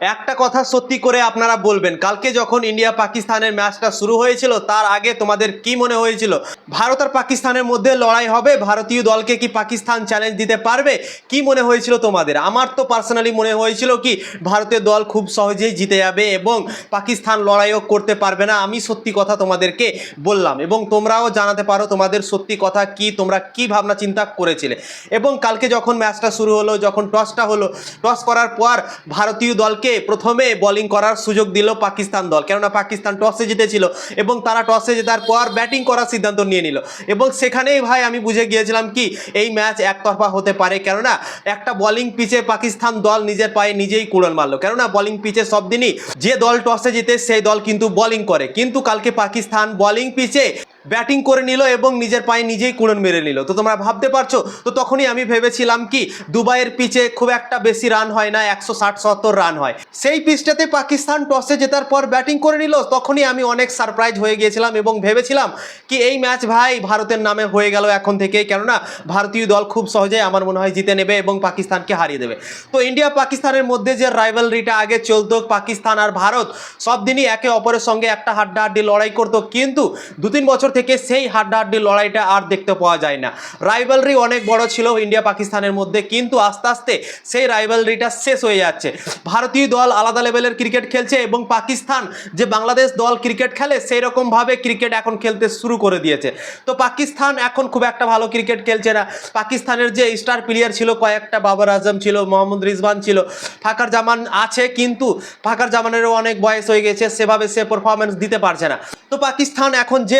একটা কথা সত্যি করে আপনারা বলবেন, কালকে যখন ইন্ডিয়া পাকিস্তানের ম্যাচটা শুরু হয়েছিল, তার আগে তোমাদের কি মনে হয়েছিল? ভারত আর পাকিস্তানের মধ্যে লড়াই হবে, ভারতীয় দলকে কি পাকিস্তান চ্যালেঞ্জ দিতে পারবে? কি মনে হয়েছিল তোমাদের? আমার তো পার্সোনালি মনে হয়েছিল কি, ভারতের দল খুব সহজেই জিতে যাবে এবং পাকিস্তান লড়াইও করতে পারবে না, আমি সত্যি কথা তোমাদেরকে বললাম। এবং তোমরাও জানাতে পারো তোমাদের সত্যি কথা কি, তোমরা কি ভাবনা চিন্তা করেছিলে। এবং কালকে যখন ম্যাচটা শুরু হলো, যখন টসটা হলো, টস করার পর ভারতীয় দলকে প্রথমে বোলিং করার সুযোগ দিল পাকিস্তান দল। কেননা পাকিস্তান টসে জিতেছিল এবং তারা টসে জেতার পর ব্যাটিং করার সিদ্ধান্ত নিয়ে নিল। এবং সেখানেই ভাই আমি বুঝে গিয়েছিলাম কি, এই ম্যাচ একতরফা হতে পারে। কেননা একটা বোলিং পিচে পাকিস্তান দল নিজের পায়ে নিজেই কুড়ন মারলো। কেননা বোলিং পিচে সব দিনই যে দল টসে জিতে, সেই দল কিন্তু বোলিং করে। কিন্তু কালকে পাকিস্তান বোলিং পিচে ব্যাটিং করে নিল এবং নিজের পায়ে নিজেই কুড়ন মেরে নিল। তো তোমরা ভাবতে পারছ? তো তখনই আমি ভেবেছিলাম কি, দুবাইয়ের পিচে খুব একটা বেশি রান হয় না, একশো ষাট সত্তর রান হয়। সেই পিচটাতে পাকিস্তান টসে জেতার পর ব্যাটিং করে নিল, তখনই আমি অনেক সারপ্রাইজ হয়ে গিয়েছিলাম এবং ভেবেছিলাম কি, এই ম্যাচ ভাই ভারতের নামে হয়ে গেল এখন থেকে। কেননা, ভারতীয় দল খুব সহজেই আমার মনে হয় জিতে নেবে এবং পাকিস্তানকে হারিয়ে দেবে। তো ইন্ডিয়া পাকিস্তানের মধ্যে যে রাইভালরিটা আগে চলতো, পাকিস্তান আর ভারত সব দিনই একে অপরের সঙ্গে একটা হাড্ডাহাড্ডি লড়াই করতো। কিন্তু দু তিন বছর থেকে সেই হাড্ডাহাড্ডি লড়াইটা আর দেখতে পাওয়া যায় না। রাইভালরি অনেক বড় ছিল ইন্ডিয়া পাকিস্তানের মধ্যে, কিন্তু আস্তে আস্তে সেই রাইভালরিটা শেষ হয়ে যাচ্ছে। ভারতীয় দল আলাদা লেভেলের ক্রিকেট খেলছে এবং পাকিস্তান যে বাংলাদেশ দল ক্রিকেট খেলে সেই রকমভাবে ক্রিকেট এখন খেলতে শুরু করে দিয়েছে। তো পাকিস্তান এখন খুব একটা ভালো ক্রিকেট খেলছে না। পাকিস্তানের যে স্টার প্লেয়ার ছিল, কয়েকটা বাবর আজম ছিল, মোহাম্মদ রিজওয়ান ছিল ফাকার জামান আছে, কিন্তু ফাকার জামানেরও অনেক বয়স হয়ে গেছে, সেভাবে সে পারফরমেন্স দিতে পারছে না। তো পাকিস্তান এখন যে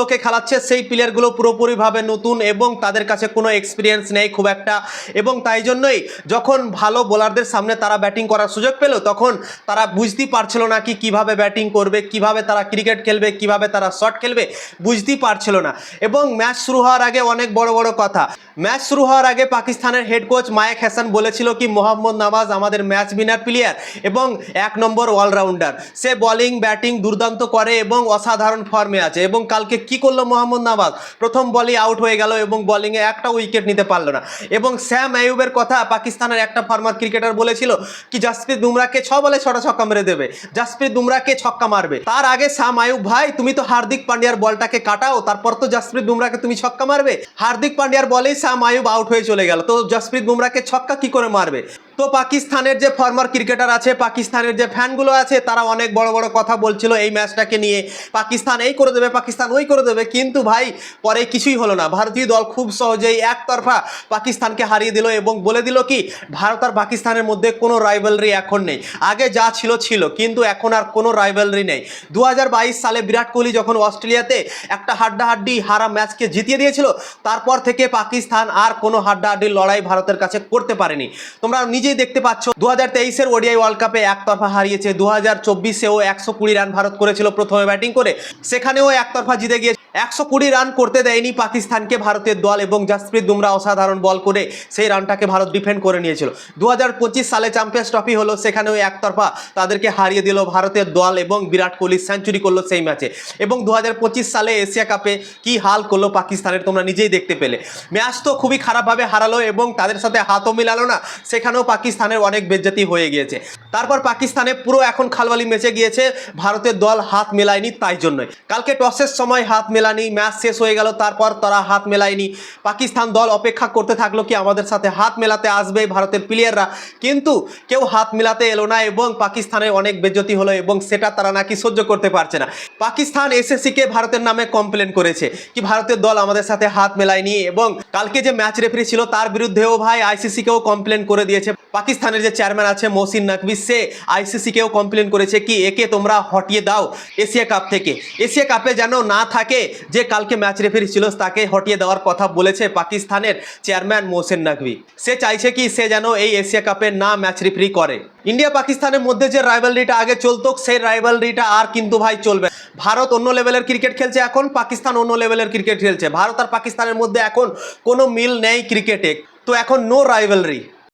প্লেয়ারগুলোকে খেলাচ্ছে, সেই প্লেয়ারগুলো পুরোপুরিভাবে নতুন এবং তাদের কাছে কোনো এক্সপিরিয়েন্স নেই খুব একটা। এবং তাই জন্যই যখন ভালো বোলারদের সামনে তারা ব্যাটিং করার সুযোগ পেল, তখন তারা বুঝতেই পারছিল না কি কীভাবে ব্যাটিং করবে, কীভাবে তারা ক্রিকেট খেলবে, কীভাবে তারা শট খেলবে, বুঝতেই পারছিল না। এবং ম্যাচ শুরু হওয়ার আগে অনেক বড় বড় কথা ম্যাচ শুরু হওয়ার আগে পাকিস্তানের হেড কোচ মায়েক হাসান বলেছিল কি, মোহাম্মদ নামাজ আমাদের ম্যাচ উইনার প্লেয়ার এবং এক নম্বর অলরাউন্ডার সে বোলিং ব্যাটিং দুর্দান্ত করে এবং অসাধারণ ফর্মে আছে এবং কালকে কি করল মোহাম্মদ নামাজ প্রথম বলই আউট হয়ে গেল এবং বোলিংয়ে একটা উইকেট নিতে পারল না। এবং স্যাম আইয়ুবের কথা পাকিস্তানের একটা ফার্মার ক্রিকেটার বলেছিল কি, জাসপ্রীত বুমরাকে ছ বলে ছটা ছক্কা মেরে দেবে। জাসপ্রীত বুমরাকে ছক্কা মারবে। তার আগে স্যাম আইয়ুব, ভাই, তুমি তো হার্দিক পান্ডিয়ার বলটাকে কাটাও, তারপর তো জাসপ্রীত বুমরাকে তুমি ছক্কা মারবে? হার্দিক পান্ডিয়ার বলেই স্যাম আইয়ুব আউট হয়ে চলে গেল। তো জাসপ্রীত বুমরাকে ছক্কা কি করে মারবে? তো পাকিস্তানের যে ফর্মার ক্রিকেটার আছে, পাকিস্তানের যে ফ্যানগুলো আছে, তারা অনেক বড় বড় কথা বলছিল এই ম্যাচটাকে নিয়ে। পাকিস্তান এই করে দেবে, পাকিস্তান ওই করে দেবে। কিন্তু ভাই, পরে কিছুই হলো না। ভারতীয় দল খুব সহজেই একতরফা পাকিস্তানকে হারিয়ে দিল এবং বলে দিল কি, ভারত আর পাকিস্তানের মধ্যে কোনো রাইভালরি এখন নেই। আগে যা ছিল ছিল। কিন্তু এখন আর কোনো রাইভালরি নেই। দু হাজার বাইশ সালে বিরাট কোহলি যখন অস্ট্রেলিয়াতে একটা হাড্ডাহাড্ডি হারা ম্যাচকে জিতিয়ে দিয়েছিল, তারপর থেকে পাকিস্তান আর কোনো হাড্ডাহাড্ডির লড়াই ভারতের কাছে করতে পারেনি। তোমরা নিজেই দেখতে পাচ্ছ দু হাজার তেইশের ওডিআই ওয়ার্ল্ড কাপে একতরফা হারিয়েছে দু হাজার চব্বিশেও একশো কুড়ি রান ভারত করেছিল প্রথমে ব্যাটিং করে। সেখানেও একতরফা জিতে গিয়ে একশো কুড়ি রান করতে দেয়নি পাকিস্তানকে ভারতের দল এবং জাসপ্রীত বুমরা অসাধারণ বল করে সেই রানটাকে ভারত ডিফেন্ড করে নিয়েছিল। দু হাজার পঁচিশ সালে চ্যাম্পিয়ন্স ট্রফি হলো, সেখানেও একতরফা তাদেরকে হারিয়ে দিল ভারতের দল এবং বিরাট কোহলি সেঞ্চুরি করল সেই ম্যাচে এবং দু হাজার পঁচিশ সালে এশিয়া কাপে কি হাল করল পাকিস্তানের, তোমরা নিজেই দেখতে পেলে। ম্যাচ তো খুবই খারাপভাবে হারালো এবং তাদের সাথে হাতও মিলালো না, সেখানেও পাকিস্তানের অনেক বেজ্জতি হয়ে গিয়েছে। তারপর পাকিস্তানে পুরো এখন খালবালি মেচে গিয়েছে, ভারতের দল হাত মেলায়নি তাই জন্যই। কালকে টসের সময় হাত মেলানি, ম্যাচ শেষ হয়ে গেল, তারপর তারা হাত মেলায়নি। পাকিস্তান দল অপেক্ষা করতে থাকল কি আমাদের সাথে হাত মেলাতে আসবে ভারতের প্লেয়াররা কিন্তু কেউ হাত মেলাতে এলো না এবং পাকিস্তানের অনেক বেজ্জতি হলো এবং সেটা তারা নাকি সহ্য করতে পারছে না। পাকিস্তান এসএসসিকে ভারতের নামে কমপ্লেন করেছে কি ভারতের দল আমাদের সাথে হাত মেলায়নি এবং কালকে যে ম্যাচ রেফারি ছিল তার বিরুদ্ধেও ভাই আইসিসিকেও কমপ্লেন করে দিয়েছে। পাকিস্তানের যে চেয়ারম্যান আছে মহসিন নাকভি, সে আইসিসিকেও কমপ্লেন করেছে কি, একে তোমরা হটিয়ে দাও এশিয়া কাপ থেকে। এশিয়া কাপে যেন না থাকে যে কালকে ম্যাচ রেফারি ছিল, তাকে হটিয়ে দেওয়ার কথা বলেছে পাকিস্তানের চেয়ারম্যান মোহসেন নাকভি। সে চাইছে কি, সে যেন এই এশিয়া কাপে না ম্যাচ রেফারি করে। ইন্ডিয়া পাকিস্তানের মধ্যে যে রাইভালরিটা আগে চলতো, সেই রাইভালরিটা আর কিন্তু ভাই চলবে ভারত অন্য লেভেলের ক্রিকেট খেলছে এখন, পাকিস্তান অন্য লেভেলের ক্রিকেট খেলছে। ভারত আর পাকিস্তানের মধ্যে এখন কোনো মিল নেই ক্রিকেটে তো এখন নো রাইভালরি